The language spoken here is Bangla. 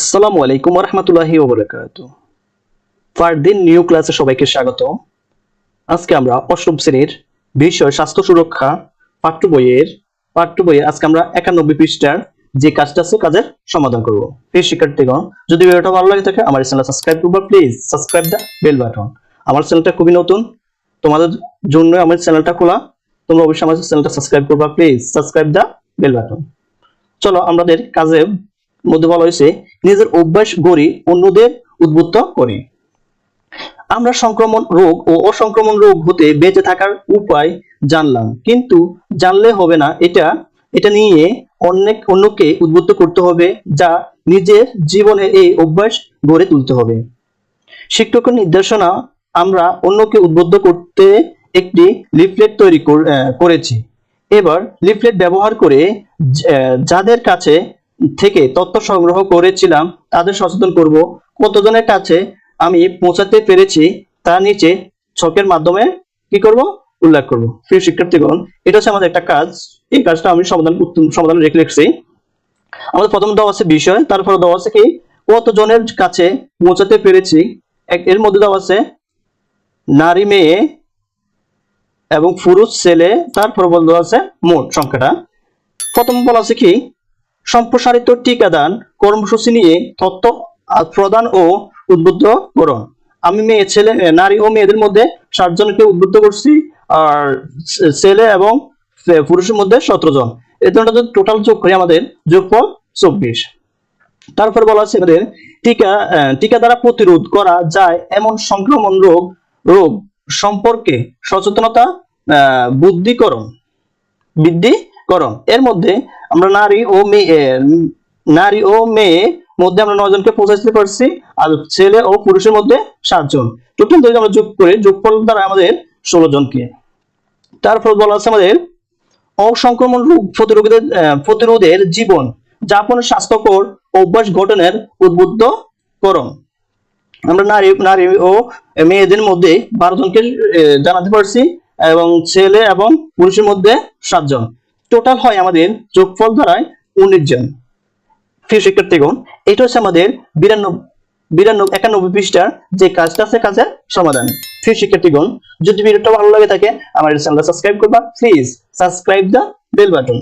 আসসালামু আলাইকুম রহমতুল্লাহি ফারদিন নিউ ক্লাসে সবাইকে স্বাগত আজকে আমরা অষ্টম শ্রেণির বিষয় স্বাস্থ্য সুরক্ষা পাঠ্য বইয়ের, পাঠ্য আজকে আমরা একানব্বই পৃষ্ঠার যে কাজটা আছে, কাজের সমাধান শিক্ষার্থীগণ, যদি ভিডিওটা ভালো লাগে থাকে, আমার চ্যানেল সাবস্ক্রাইব করবা please subscribe the bell button আমার চ্যানেলটা খুবই নতুন, তোমাদের জন্য আমার চ্যানেলটা খোলা, তোমরা অবশ্যই আমার চ্যানেলটা সাবস্ক্রাইব করবা please subscribe the bell button চলো, আমাদের কাজে মধ্যে বলা হয়েছে, নিজের অভ্যাস গড়ি অন্যদের উদ্বুদ্ধ করি। আমরা সংক্রমণ রোগ ও অসংক্রমণ রোগ হতে বেঁচে থাকার উপায় জানলাম, কিন্তু জানলে হবে না এটা। এটা নিয়ে অনেক, অন্যকে উদ্বুদ্ধ করতে হবে যা নিজের জীবনে এই অভ্যাস গড়ে তুলতে হবে। শিক্ষকের নির্দেশনা, আমরা অন্যকে উদ্বুদ্ধ করতে একটি লিফলেট তৈরি কর- করেছি। এবার লিফলেট ব্যবহার করে যাদের কাছে থেকে তথ্য সংগ্রহ করেছিলাম, তাদের সচেতন করব। কতজনের কাছে আমি পৌঁছাতে পেরেছি তা নিচে ছকের মাধ্যমে কি করব? উল্লেখ করব। প্রিয় শিক্ষার্থীগণ, এটা হচ্ছে আমাদের একটা কাজ। এই কাজটা আমি সমাধান সমাধান রেখে রেখেছি আমাদের প্রথম দেওয়া আছে বিষয়, তারপরে দেওয়া আছে কি, কতজনের কাছে পৌঁছাতে পেরেছি? এর মধ্যে দেওয়া আছে, নারী, মেয়ে এবং পুরুষ, ছেলে, তারপর বলা আছে মোট সংখ্যাটা। প্রথম বলা আছে কি সম্প্রসারিত টিকাদান কর্মসূচি নিয়ে তথ্য প্রদান ও উদ্বুদ্ধ করুন। আমি মেয়ে, ছেলে নারী ও মেয়েদের মধ্যে ষাট জনকে উদ্বুদ্ধ করছি, আর ছেলে এবং পুরুষের মধ্যে সতেরো জন। এই ধরনের টোটাল যোগ করি আমাদের যোগফল চব্বিশ। তারপর বলা আছে আমাদের টিকা টিকা দ্বারা প্রতিরোধ করা যায় এমন সংক্রমণ রোগ রোগ সম্পর্কে সচেতনতা বুদ্ধিকরণ বৃদ্ধিকরণ এর মধ্যে আমরা নারী ও মেয়ে নারী ও মেয়ে মধ্যে আমরা নয় জনকে পৌঁছাতে পারছি আর ছেলে ও পুরুষের মধ্যে সাতজন। টোটাল যদি আমরা যোগ করে, যোগফল দ্বারা আমাদের ষোলো জনকে তারপর বলা আছে আমাদের অসংক্রমণ রোগ প্রতিরোধের প্রতিরোধের জীবন যাপনের স্বাস্থ্যকর অভ্যাস গঠনের উদ্বুদ্ধ করণ আমরা নারী নারী ও মেয়েদের মধ্যে বারো জনকে জানাতে পারছি এবং ছেলে এবং পুরুষের মধ্যে সাতজন। টোটাল হয় আমাদের যোগফল দ্বারায় উনিশ জন। প্রিয় শিক্ষার্থীগণ এটা হচ্ছে আমাদের বিরানব্বই বিরানব্বই একানব্বই পৃষ্ঠার যে কাজটা আছে কাজের সমাধান। প্রিয় শিক্ষার্থীগণ যদি ভিডিওটা ভালো লাগে থাকে, আমার চ্যানেলটা সাবস্ক্রাইব করবা। Please subscribe the bell button